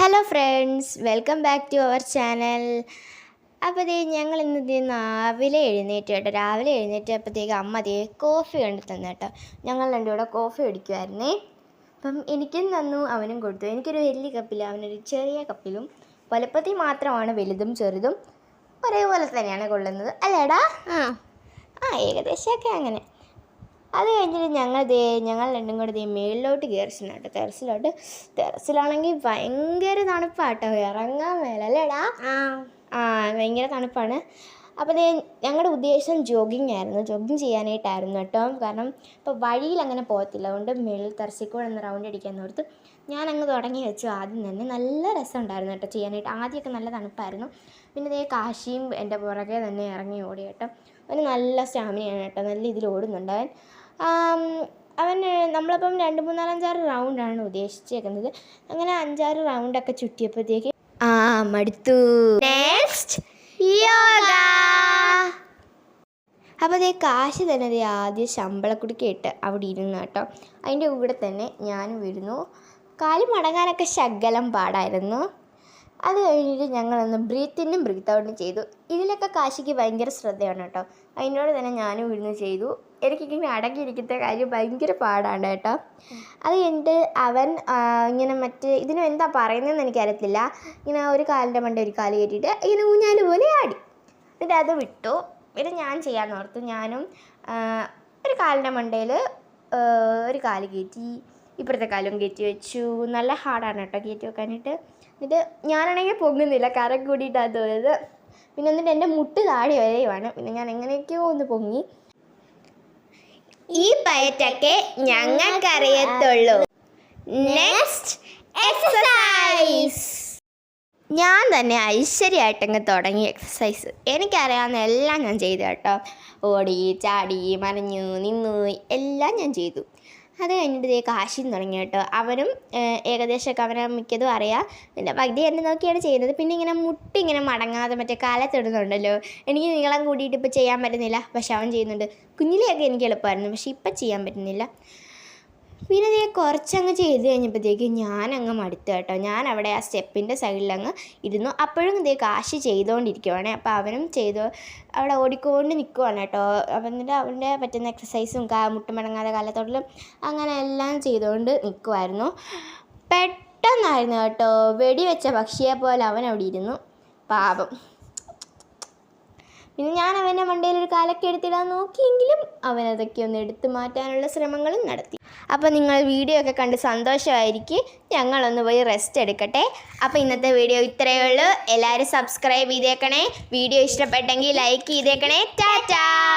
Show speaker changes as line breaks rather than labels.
Hello friends welcome back to our channel അപ്പോൾ ഞങ്ങൾ ഇന്ന് ദേ രാവിലെ എഴുന്നേറ്റ് കേട്ടോ. രാവിലെ എഴുന്നേറ്റപ്പോഴത്തേക്ക് അമ്മ ദേ കോഫി കണ്ടു തന്നു കേട്ടോ. ഞങ്ങൾ രണ്ടും കൂടെ കോഫി കുടിക്കുമായിരുന്നേ അപ്പം എനിക്കും തന്നു അവനും കൊടുത്തു. എനിക്കൊരു വലിയ കപ്പിൽ അവനൊരു ചെറിയ കപ്പിലും വലുപ്പത്തിൽ മാത്രമാണ് വലുതും ചെറുതും ഒരേപോലെ തന്നെയാണ് കൊള്ളുന്നത്. അല്ലേടാ? ആ. ആ ഏകദേശമൊക്കെ അങ്ങനെ. അത് കഴിഞ്ഞിട്ട് ഞങ്ങൾ ദേ ഞങ്ങൾ രണ്ടും കൂടെ ദേ മേളിലോട്ട് കയറി കേട്ടോ. ടെറസിലോട്ട്. ടെറസിലാണെങ്കിൽ ഭയങ്കര തണുപ്പാട്ടോ. ഇറങ്ങാൻ മേല അല്ലേടാ ആ. ഭയങ്കര തണുപ്പാണ്. അപ്പോൾ ദേ ഞങ്ങളുടെ ഉദ്ദേശം ജോഗിങ് ആയിരുന്നു. ജോഗിങ് ചെയ്യാനായിട്ടായിരുന്നു കേട്ടോ. കാരണം ഇപ്പോൾ വഴിയിൽ അങ്ങനെ പോകത്തില്ല. അതുകൊണ്ട് മേളിൽ തെറസിക്കൂടെ ഒന്ന് റൗണ്ട് അടിക്കാൻ ഓർത്ത് ഞാൻ അങ്ങ് തുടങ്ങി വെച്ചു. ആദ്യം തന്നെ നല്ല രസം രസമുണ്ടായിരുന്നു കേട്ടോ ചെയ്യാനായിട്ട്. ആദ്യമൊക്കെ നല്ല തണുപ്പായിരുന്നു. പിന്നെ ദേ കാശിയും എന്റെ പുറകെ തന്നെ ഇറങ്ങി ഓടി കേട്ടോ. അവന് നല്ല സ്റ്റാമിനയാണ് കേട്ടോ. നല്ല ഇതിൽ ഓടുന്നുണ്ട് അവൻ. ആം, അവന് നമ്മളിപ്പം രണ്ട് മൂന്നാലഞ്ചാറ് റൗണ്ടാണ് ഉദ്ദേശിച്ചേക്കുന്നത്. അങ്ങനെ അഞ്ചാറ് റൗണ്ടൊക്കെ ചുറ്റിയപ്പോഴത്തേക്ക് ആ മടുത്തു. നെക്സ്റ്റ് യോഗ. അപ്പോൾ അതേ കാശ് തന്നെ അതേ ആദ്യം ശമ്പളക്കുടുക്ക ഇട്ട് അവിടെ ഇരുന്നു കേട്ടോ. അതിന്റെ കൂടെ തന്നെ ഞാനും ഇരുന്നു കാൽ മടങ്ങാനൊക്കെ ശകലം പാടായിരുന്നു. അത് കഴിഞ്ഞിട്ട് ഞങ്ങളൊന്ന് ബ്രീത്ത് ബ്രീത്ത് ഔട്ടും ചെയ്തു. ഇതിലൊക്കെ കാശിക്ക് ഭയങ്കര ശ്രദ്ധയാണ് കേട്ടോ. അതിനോട് തന്നെ ഞാനും ഇരുന്ന് ചെയ്തു. എനിക്കിങ്ങനെ അടങ്ങിയിരിക്കുന്ന കാര്യം ഭയങ്കര പാടാണ് കേട്ടോ. അത് കഴിഞ്ഞിട്ട് അവൻ ഇങ്ങനെ മറ്റ് ഇതിന് എന്താ പറയുന്നതെന്ന് എനിക്കറിയത്തില്ല. ഇങ്ങനെ ഒരു കാലിന്റെ മണ്ട ഒരു കാൽ കയറ്റിയിട്ട് ഇങ്ങനെ ഊഞ്ഞാൽ പോലെ ആടി. എന്നിട്ട് അത് വിട്ടു. പിന്നെ ഞാൻ ചെയ്യാമെന്ന് ഓർത്തു. ഞാനും ഒരു കാലിന്റെ മണ്ടയിൽ ഒരു കാൽ കയറ്റി ഇപ്പുറത്തെ കാലും കയറ്റി വെച്ചു. നല്ല ഹാർഡാണ് കേട്ടോ കയറ്റി വെക്കാനായിട്ട്. എന്നിട്ട് ഞാനാണെങ്കിൽ പൊങ്ങുന്നില്ല കരം കൂടിയിട്ടാണ് തോന്നിയത് പിന്നെ എന്നിട്ട് എന്റെ മുട്ട് താടി വരെയുമാണ് പിന്നെ ഞാൻ എങ്ങനെയൊക്കെയോ ഒന്ന് പൊങ്ങി. ഈ പയറ്റൊക്കെ ഞങ്ങൾക്കറിയത്തുള്ളൂ. നെക്സ്റ്റ് എക്സസൈസ് ഞാൻ തന്നെ ഐശ്വര്യമായിട്ടങ്ങ് തുടങ്ങി എക്സസൈസ് എനിക്കറിയാവുന്ന എല്ലാം ഞാൻ ചെയ്തു കേട്ടോ. ഓടി ചാടി മറിഞ്ഞു നിന്നു എല്ലാം ഞാൻ ചെയ്തു. അത് കഴിഞ്ഞിട്ട് ഇതേ കാശിയും തുടങ്ങി കേട്ടോ. അവനും ഏകദേശം ഏകദേശമൊക്കെ അവനെ മിക്കതും അറിയാം. പിന്നെ പകുതി എന്നെ നോക്കിയാണ് ചെയ്യുന്നത്. പിന്നെ ഇങ്ങനെ മുട്ടി ഇങ്ങനെ മടങ്ങാതെ മറ്റേ കാലത്തിടുന്നുണ്ടല്ലോ എനിക്ക് നീളം കൂടിയിട്ട് ഇപ്പോൾ ചെയ്യാൻ പറ്റുന്നില്ല. പക്ഷെ അവൻ ചെയ്യുന്നുണ്ട്. കുഞ്ഞിലെയൊക്കെ എനിക്ക് എളുപ്പമായിരുന്നു. പക്ഷെ ഇപ്പം ചെയ്യാൻ പറ്റുന്നില്ല. കുറച്ചങ്ങ് ചെയ്ത് കഴിഞ്ഞപ്പോഴത്തേക്ക് ഞാനങ്ങ് മടുത്തു കേട്ടോ. ഞാൻ അവിടെ ആ സ്റ്റെപ്പിന്റെ സൈഡിലങ്ങ് ഇരുന്നു. അപ്പോഴും ഇതേ കാശ് ചെയ്തുകൊണ്ടിരിക്കുവാണ് അപ്പോൾ അവനും ചെയ്തു. അവിടെ ഓടിക്കൊണ്ട് നിൽക്കുവാണ് കേട്ടോ. അപ്പം എന്നിട്ട് അവന്റെ പറ്റുന്ന എക്സസൈസും കാ മുട്ടുമടങ്ങാതെ കാലത്തോട്ടിലും അങ്ങനെ എല്ലാം ചെയ്തുകൊണ്ട് നിൽക്കുമായിരുന്നു പെട്ടെന്നായിരുന്നു കേട്ടോ. വെടിവെച്ച പക്ഷിയെ പോലെ അവൻ അവിടെ ഇരുന്നു. പാപം. പിന്നെ ഞാൻ അവന്റെ മണ്ടയിൽ ഒരു കാലൊക്കെ എടുത്തിടാൻ നോക്കിയെങ്കിലും അവൻ അതൊക്കെ ഒന്ന് എടുത്തു മാറ്റാനുള്ള ശ്രമങ്ങളും നടത്തി. അപ്പോൾ നിങ്ങൾ വീഡിയോ ഒക്കെ കണ്ട് സന്തോഷമായിരിക്കും. ഞങ്ങളൊന്ന് പോയി റെസ്റ്റ് എടുക്കട്ടെ. അപ്പോൾ ഇന്നത്തെ വീഡിയോ ഇത്രയേ ഉള്ളൂ. എല്ലാവരും സബ്സ്ക്രൈബ് ചെയ്തേക്കണേ. വീഡിയോ ഇഷ്ടപ്പെട്ടെങ്കിൽ ലൈക്ക് ചെയ്തേക്കണേ. ടാറ്റാ